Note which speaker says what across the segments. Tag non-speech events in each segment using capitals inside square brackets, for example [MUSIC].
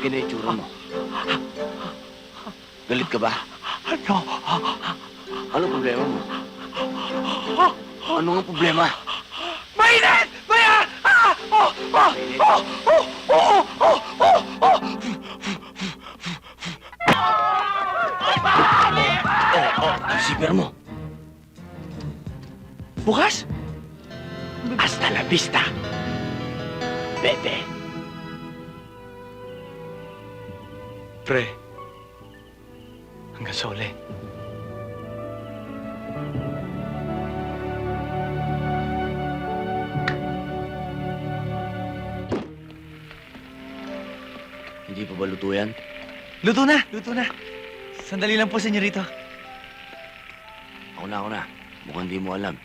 Speaker 1: Ba't ganyan yung tsura mo? Galit ka ba?
Speaker 2: Ano?
Speaker 1: Ano problema mo? Ano nga problema?
Speaker 2: Mainit! Maya! Ah! Oh! Oh! Oh! Oh! Oh! Oh! Oh! Oh!
Speaker 1: Oh, oh, sipir mo.
Speaker 2: Bukas? Hasta la vista. Bebe. Pre. Hanggang sa uli.
Speaker 1: Hindi pa ba luto yan?
Speaker 2: Luto na! Luto na! Sandali lang po, senyorito.
Speaker 1: Ako na, ako na. Mukhang di mo alam.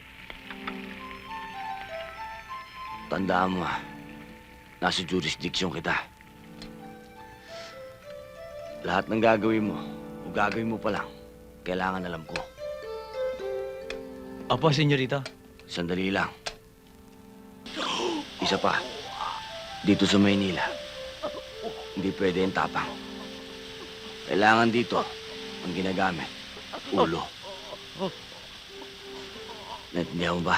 Speaker 1: Tandaan mo ah. Nasa jurisdiction kita. Lahat ng gagawin mo, o gagawin mo pa lang, kailangan alam ko.
Speaker 2: Opo, senyorito.
Speaker 1: Sandali lang. Isa pa. Dito sa Maynila, hindi pwede yung tapang. Kailangan dito, ang ginagamit, ulo. Naintindihan mo ba?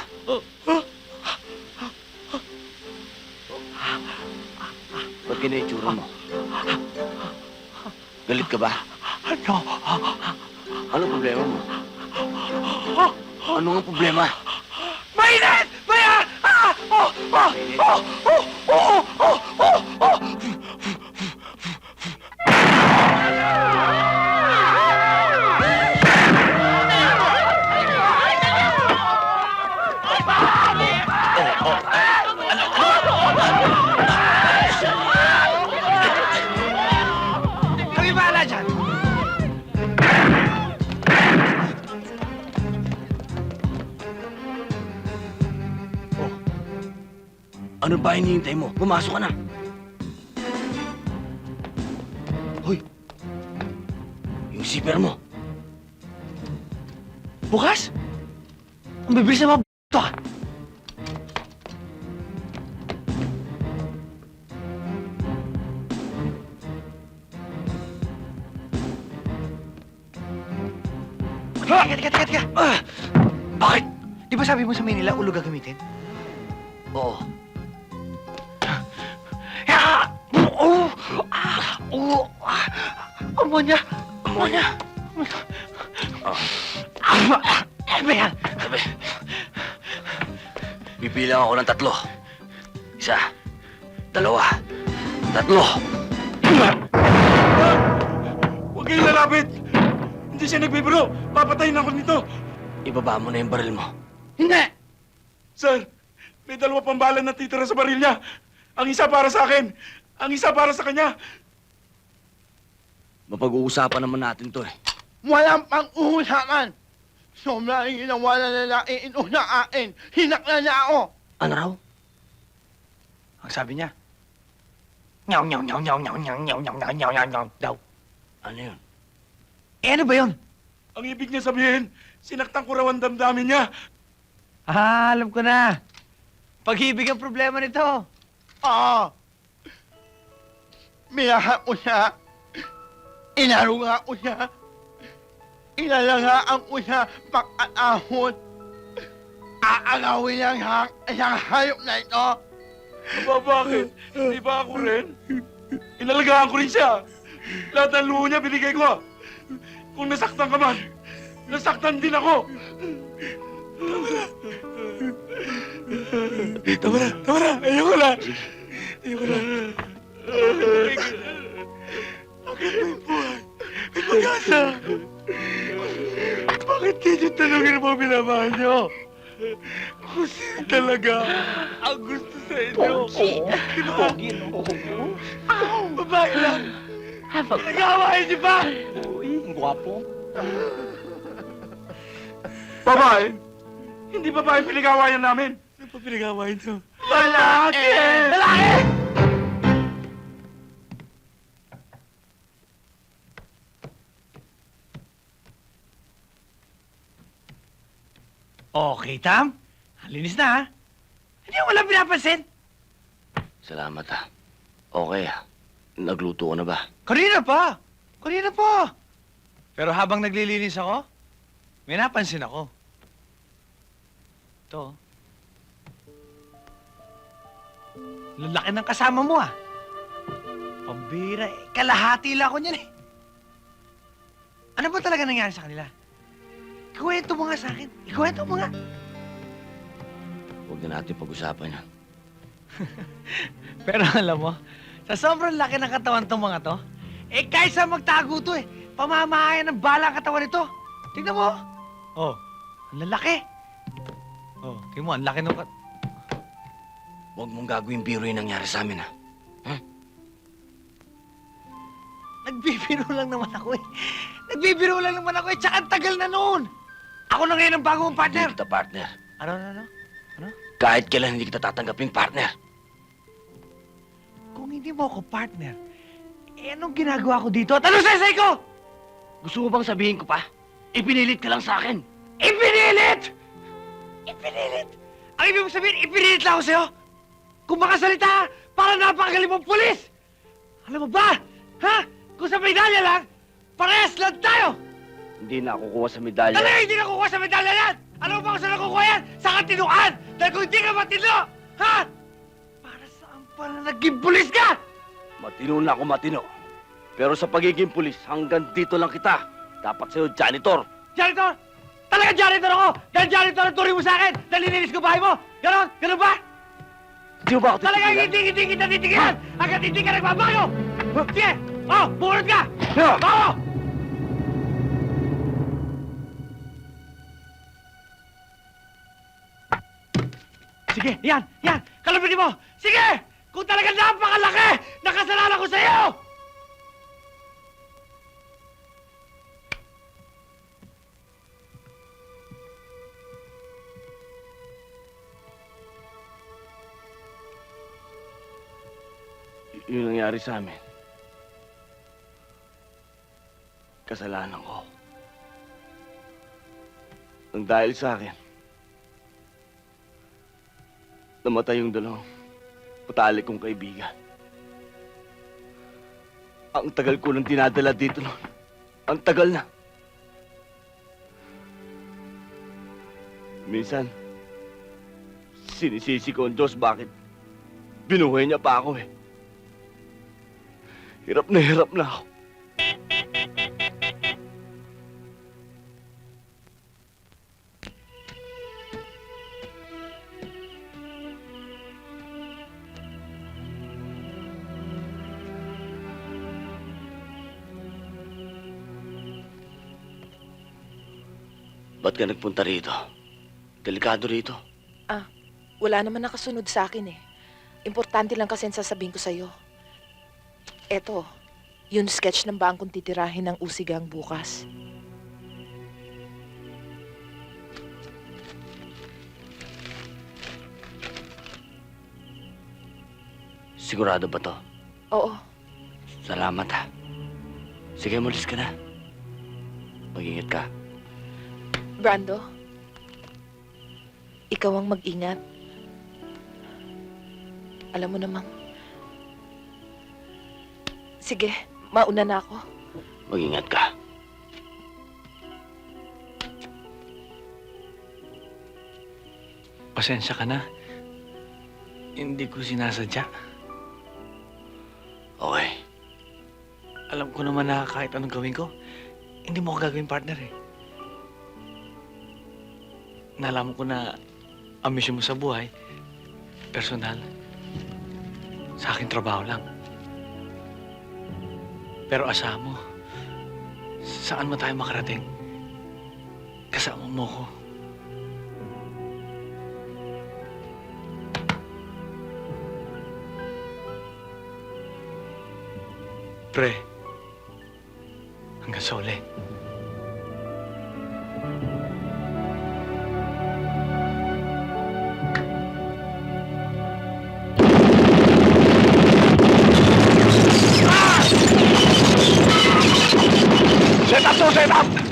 Speaker 1: Ba't ganyan yung tsura mo? Galit ka ba?
Speaker 2: Ano?
Speaker 1: Ano problema mo? Ano nga problema?
Speaker 2: Mainit! Maya! Ah! Oh! Oh! Oh! Oh! Oh! Oh!
Speaker 1: Ano ba hinihintay mo? Pumasok ka na. Hoy! Yung zipper mo.
Speaker 2: Bukas? Ang bibilis na mga b*** to ah. Teka, teka, teka, teka. Ah! Bakit? Di ba sabi mo sa Manila, ulo gagamitin?
Speaker 1: Oo.
Speaker 2: Ah! Oh! Amonya! Amonya!
Speaker 1: Oh.
Speaker 2: Ano ba yan?
Speaker 1: Sabi. Bibilang ako ng tatlo. Isa. Dalawa. Tatlo.
Speaker 3: Huwag kayong lalapit! Hindi siya nagbibiro! Papatayin ako nito!
Speaker 1: Ibaba mo na yung baril mo.
Speaker 2: Hindi!
Speaker 3: Sir, may dalawa pang bala na titira sa baril niya. Ang isa para sa akin, ang isa para sa kanya.
Speaker 1: Mapag-uusapan naman natin to eh.
Speaker 4: Walang pang-uusapan. Sobrang ginawa na lalaki ito sa akin. Hinakla na ako.
Speaker 1: Ano raw?
Speaker 2: Ang sabi niya, Nyaw, nyaw, nyaw, nyaw, nyaw, nyaw, nyaw, nyaw, nyaw, nyaw, nyaw, nyaw, daw.
Speaker 1: Ano yun?
Speaker 2: Eh, ano ba yun?
Speaker 3: Ang ibig niya sabihin, sinaktan ko raw ang damdamin niya.
Speaker 2: Ah, alam ko na. Pag-ibig ang problema nito.
Speaker 4: Oo. Minaha ko siya. Inaruga ko siya. Ilalagaan ko siya pagkatahon. Aalawin ang hak isang hayop na ito.
Speaker 3: Aba, bakit? Hindi ba ako rin? Inalagaan ko rin siya. Lahat ng luho niya binigay ko. Kung nasaktan ka man, nasaktan din ako. Tama na, tama na. Ayoko na. Ayoko na. Bakit may pag-asa. Bakit kayo tanongin mo binamahal niyo? Kung sino talaga ang gusto sa inyo. Di ba? Babae lang. Nag-aawain niyo ba?
Speaker 2: Uy, ang gwapo.
Speaker 3: Babae? Hindi babae pinag-aawayan namin. Ano pa pinag-aawayan to? Lalaki!
Speaker 2: Lalaki! Okay, Tam. Ang linis na, ha? Hindi mo walang pinapansin.
Speaker 1: Salamat ah. Okay ah. Nagluto ka na ba?
Speaker 2: Kanina pa! Kanina pa! Pero habang naglilinis ako, may napansin ako. Ito. Lalaki ng kasama mo ah. Pambira eh. Kalahati lang ako niyan eh. Ano ba talaga nangyari sa kanila? Ikuwento mo nga sa akin. Ikuwento mo nga.
Speaker 1: Huwag na natin pag-usapan yan. [LAUGHS]
Speaker 2: Pero alam mo, sa sobrang laki ng katawan tong mga to, eh kahit saan magtago to eh, pamamahayan ng bala ang katawan nito. Tingnan mo. Oh, ang lalaki. Oh, tingnan mo, ang laki ng kat...
Speaker 1: Huwag mong gagawin biro yung nangyari sa amin, ha?
Speaker 2: Nagbibiro lang naman ako eh. Nagbibiro lang naman ako eh, tsaka ang tagal na noon. Ako na ngayon ang bagong partner.
Speaker 1: Hindi kita partner.
Speaker 2: Ano, ano, ano?
Speaker 1: Kahit kailan hindi kita tatanggaping partner.
Speaker 2: Kung hindi mo ako partner, eh anong ginagawa ko dito? At ano sasay ko?
Speaker 1: Gusto mo bang sabihin ko pa? Ipinilit ka lang sa akin.
Speaker 2: Ipinilit! Ipinilit! Ang ibig mong sabihin, ipinilit lang ako sa'yo? Kung makasalita, para napakagaling mong pulis! Alam mo ba? Ha? Kung sa medalya lang, parehas lang tayo!
Speaker 1: Hindi na ako kuha sa medalya.
Speaker 2: Talaga hindi nakukuha sa medalya yan! Mo ba kung saan nakukuha yan? Sa katinuan! Dahil kung hindi ka matino, ha? Para saan pala naging pulis ka?
Speaker 1: Matino na ako matino. Pero sa pagiging pulis, hanggang dito lang kita. Dapat sa'yo, janitor.
Speaker 2: Janitor! Talaga janitor ako! Dahil janitor ang turing mo sa akin! Dahil nilinis ko bahay mo! Ganon? Ganon ba?
Speaker 1: Di mo ba ako titigilan?
Speaker 2: hindi, hindi kita titigilan! Hanggat hindi ka nagbabago! Sige! Oh, bumunod ka! Oo! Sige, yan, yan! Kalabitin mo! Sige! Kung talagang napakalaki, nakasalanan ko sa iyo!
Speaker 1: Y- yung nangyari sa amin. Kasalanan ko. Nang dahil sa akin, namatay yung dalawang patalik kong kaibigan. Ang tagal ko nang dinadala dito noon. Ang tagal na. Minsan, sinisisi ko ang Diyos bakit binuhay niya pa ako eh. Hirap na hirap na ako. Ka nagpunta rito? Delikado rito.
Speaker 5: Wala naman nakasunod sa akin eh. Importante lang kasi ang sasabihin ko sa'yo. Eto, yung sketch ng bangkong titirahin ng usigang bukas.
Speaker 1: Sigurado ba to?
Speaker 5: Oo,
Speaker 1: Salamat ha. Sige, mulis ka na. Mag-ingat ka.
Speaker 5: Brando. Ikaw ang mag-ingat. Alam mo namang... Sige, mauna na ako.
Speaker 1: Mag-ingat ka.
Speaker 2: Pasensya ka na. Hindi ko sinasadya.
Speaker 1: Okay.
Speaker 2: Alam ko naman na kahit anong gawin ko, hindi mo ako gagawin partner eh. Nalaman ko na ang mission mo sa buhay, personal, sa akin trabaho lang. Pero asahan mo, saan mo tayo makarating? Kasama mo ko. Pre, hanggang sa uli.
Speaker 3: Set up to, set up!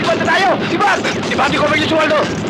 Speaker 3: Sibat na tayo! Sibat! Sibati ko yung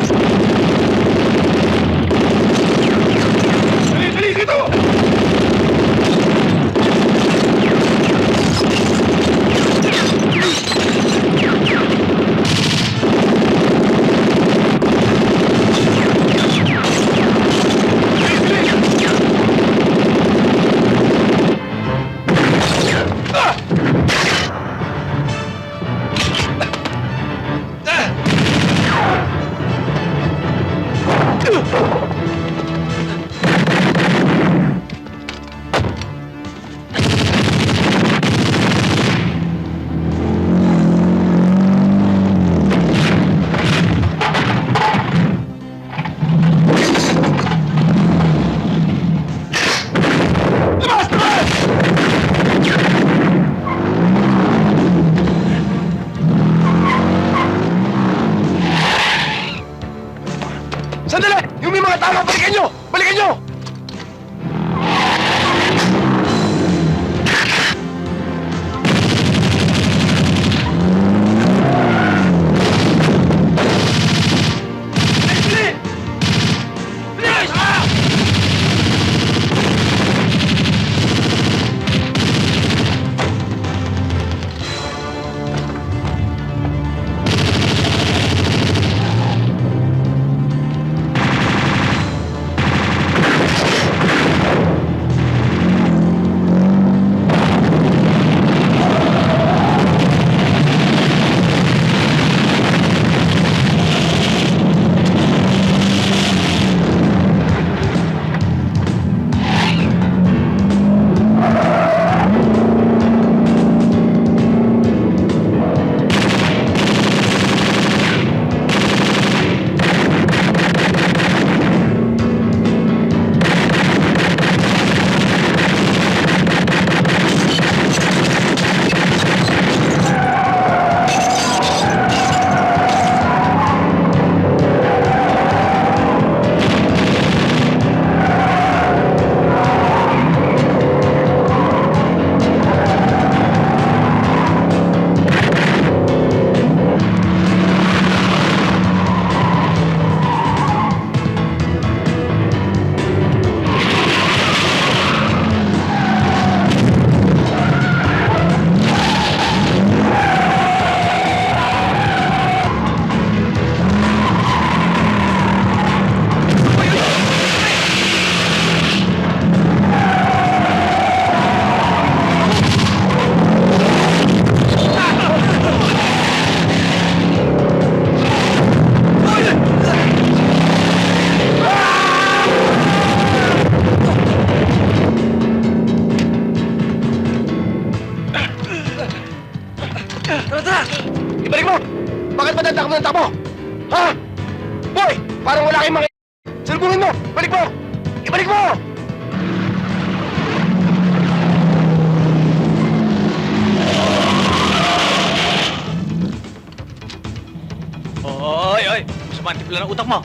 Speaker 2: timpla ng utak mo.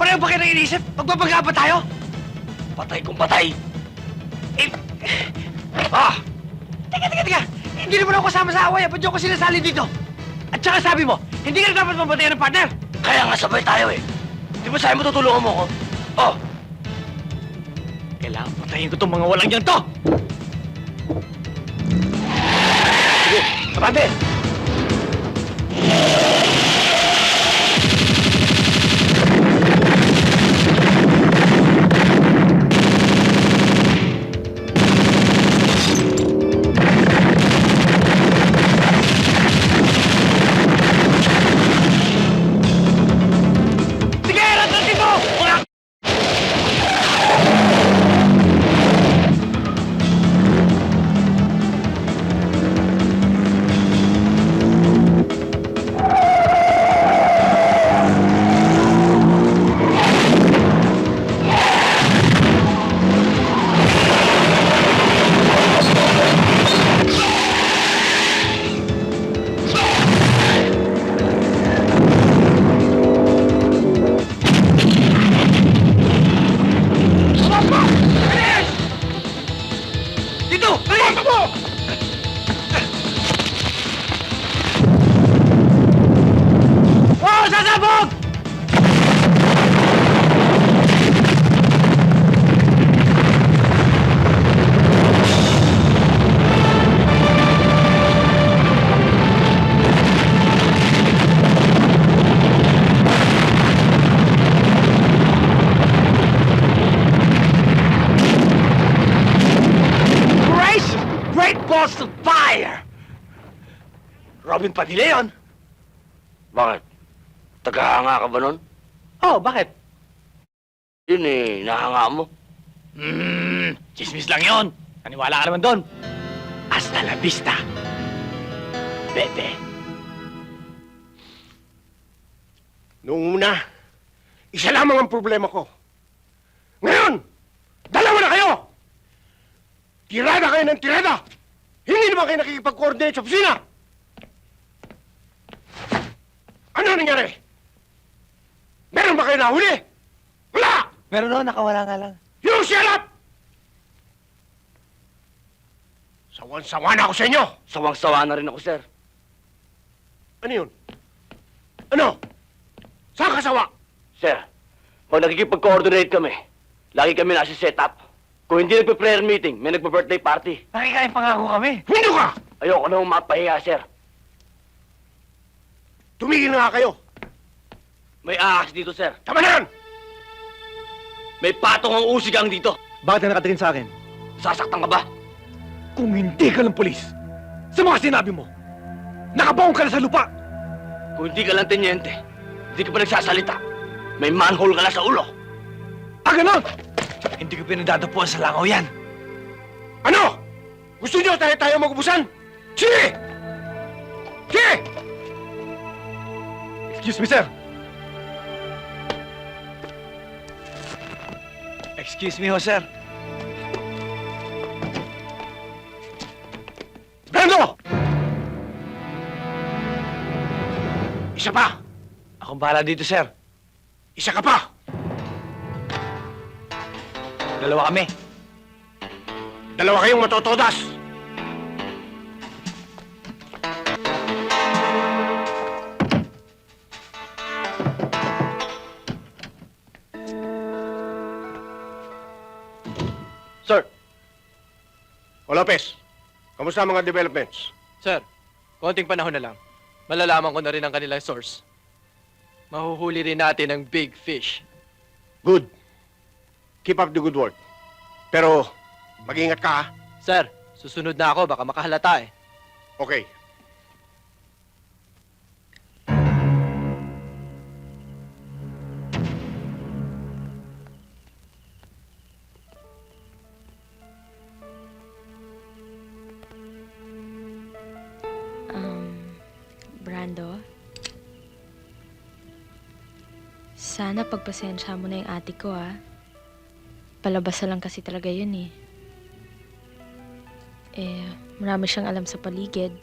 Speaker 2: Pareho ba kayo nang iniisip? Magbabaga ba tayo? Patay kung patay. Eh... Ah! Teka, teka, teka! Hindi naman ako kasama sa away. Ba't ako sinasali dito? At saka sabi mo, hindi ka dapat mabatayan ng partner.
Speaker 1: Kaya nga sabay tayo eh. Di ba sabi mo tutulungan mo ko? Oh,
Speaker 2: Kailangan patayin ko tong mga walang yan to!
Speaker 4: Sige, kapante!
Speaker 2: Robin Padilla yun.
Speaker 1: bakit? Tagahanga ka ba nun?
Speaker 2: Oh, bakit?
Speaker 1: Yun eh, nahanga mo.
Speaker 2: Hmm, chismis lang yon. Naniwala ka naman doon. Hasta la vista. Bebe.
Speaker 4: Noong una, isa lamang ang problema ko. Ngayon, dalawa na kayo! Tirada kayo ng tirada! Hindi naman kayo nakikipag-coordinate sa opisina! Ano nangyari? Meron ba kayo nahuli? Wala!
Speaker 2: Meron no, nakawala nga lang.
Speaker 4: You shut up! Sawan-sawa na ako sa inyo!
Speaker 1: Sawang-sawa na rin ako, sir.
Speaker 4: Ano yun? Ano? Saan ka sawa?
Speaker 1: Sir, pag nakikipag-coordinate kami, lagi kami nasa setup. Kung hindi nagpe-prayer meeting, may nagpe-birthday party.
Speaker 2: Nakikain pangako kami.
Speaker 4: Hindi ka!
Speaker 1: Ayoko na mapahiya, sir.
Speaker 4: Tumigil na nga kayo!
Speaker 1: May ahas dito, sir.
Speaker 4: Tama na yan!
Speaker 1: May patong ang usigang dito.
Speaker 2: Bakit ka nakatingin sa akin?
Speaker 1: Sasaktan ka ba?
Speaker 2: Kung hindi ka ng polis, sa mga sinabi mo, nakabaong ka na sa lupa.
Speaker 1: Kung hindi ka lang tenyente, hindi ka pa nagsasalita. May manhole ka na sa ulo.
Speaker 2: Ah, ganon! Hindi ko pinadadapuan sa langaw yan.
Speaker 4: Ano? Gusto niyo tayo tayo magubusan? Sige! Sige!
Speaker 2: Excuse me, sir. Excuse me, ho, sir.
Speaker 4: Brando! Isa pa!
Speaker 2: Akong bahala dito, sir.
Speaker 4: Isa ka pa!
Speaker 2: Dalawa kami.
Speaker 4: Dalawa kayong matotodas!
Speaker 6: Sir,
Speaker 4: O Lopez, kamusta ang mga developments?
Speaker 6: sir, konting panahon na lang. Malalaman ko na rin ang kanilang source. Mahuhuli rin natin ang big fish.
Speaker 4: Good. Keep up the good work. Pero, mag-ingat ka ha?
Speaker 6: Sir, susunod na ako, baka makahalata eh.
Speaker 4: Okay.
Speaker 7: Sana pagpasensya mo na yung ate ko, ah. Palabas na lang kasi talaga yun, eh. Eh, marami siyang alam sa paligid.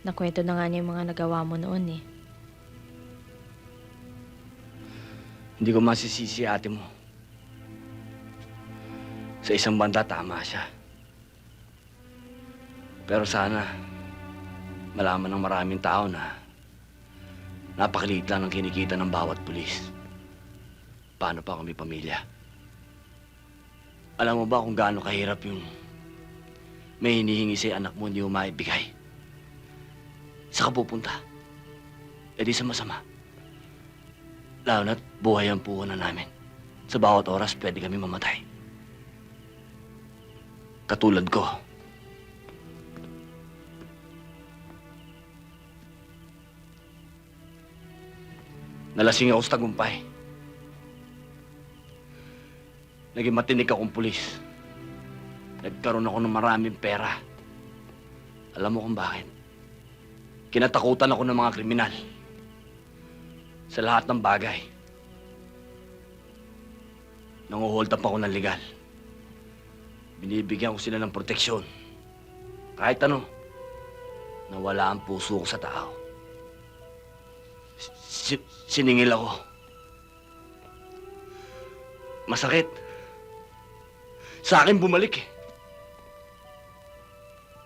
Speaker 7: Nakwento na nga niya yung mga nagawa mo noon, eh.
Speaker 1: Hindi ko masisisi ate mo. Sa isang banda, tama siya. Pero sana, malaman ng maraming tao na napakaliit lang ng kinikita ng bawat pulis. Paano pa kami pamilya? Alam mo ba kung gaano kahirap yung may hinihingi sa'yo anak mo hindi mo maibigay? Sa pupunta? E di sa masama. Lalo na't buhay ang puhunan namin. Sa bawat oras, pwede kami mamatay. Katulad ko. Nalasing ako sa tagumpay. Naging matinik akong pulis. Nagkaroon ako ng maraming pera. Alam mo kung bakit? Kinatakutan ako ng mga kriminal sa lahat ng bagay. Nanguhold up ako ng legal. Binibigyan ko sila ng proteksyon. Kahit ano, nawala ang puso ko sa tao. Si- siningil ako. Masakit. Sa akin bumalik eh.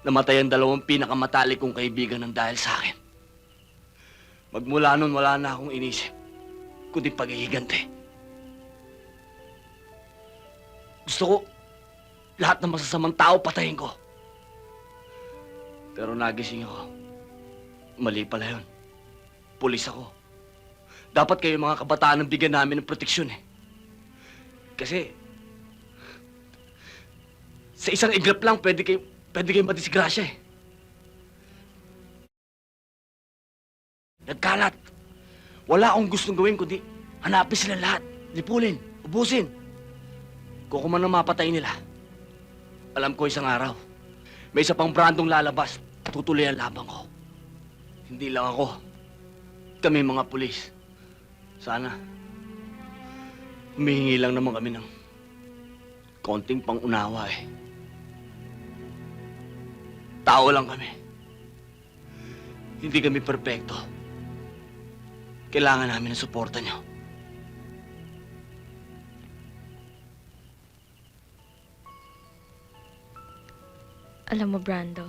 Speaker 1: Namatay ang dalawang pinakamatalik kong kaibigan ng dahil sa akin. Magmula nun, wala na akong inisip, kundi paghihigante. Gusto ko, lahat ng masasamang tao patayin ko. Pero nagising ako. Mali pala yun. Pulis ako. Dapat kayo mga kabataan ang bigyan namin ng proteksyon eh. Kasi, sa isang iglap lang, pwede kayo, pwede kayo madisgrasya eh. Nagkalat. Wala akong gustong gawin kundi hanapin sila lahat. Lipulin, ubusin. Kung kuman ang mapatay nila. Alam ko isang araw, may isa pang brandong lalabas. Tutuloy ang labang ko. Hindi lang ako. Kami mga pulis. Sana, humihingi lang naman kami ng konting pangunawa eh. Tao lang kami. Hindi kami perpekto. Kailangan namin ng suporta niyo.
Speaker 7: Alam mo, Brando,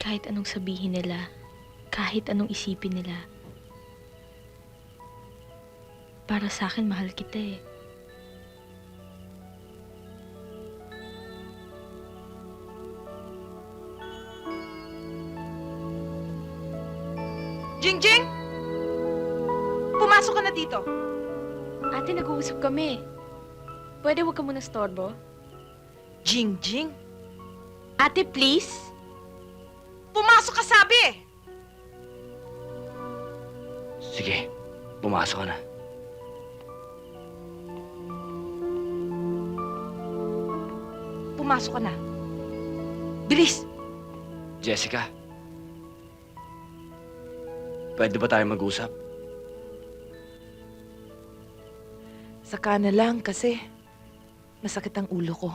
Speaker 7: kahit anong sabihin nila, kahit anong isipin nila, para sa akin, mahal kita eh.
Speaker 5: Jingjing! Pumasok ka na dito.
Speaker 7: Ate, nag-uusap kami. Pwede wag ka muna storbo?
Speaker 5: Jingjing?
Speaker 7: Ate, please?
Speaker 5: Pumasok ka sabi
Speaker 1: Sige, pumasok ka na.
Speaker 5: Pumasok ka na. Bilis!
Speaker 1: Jessica, pwede ba tayo mag-usap?
Speaker 5: Saka na lang kasi masakit ang ulo ko.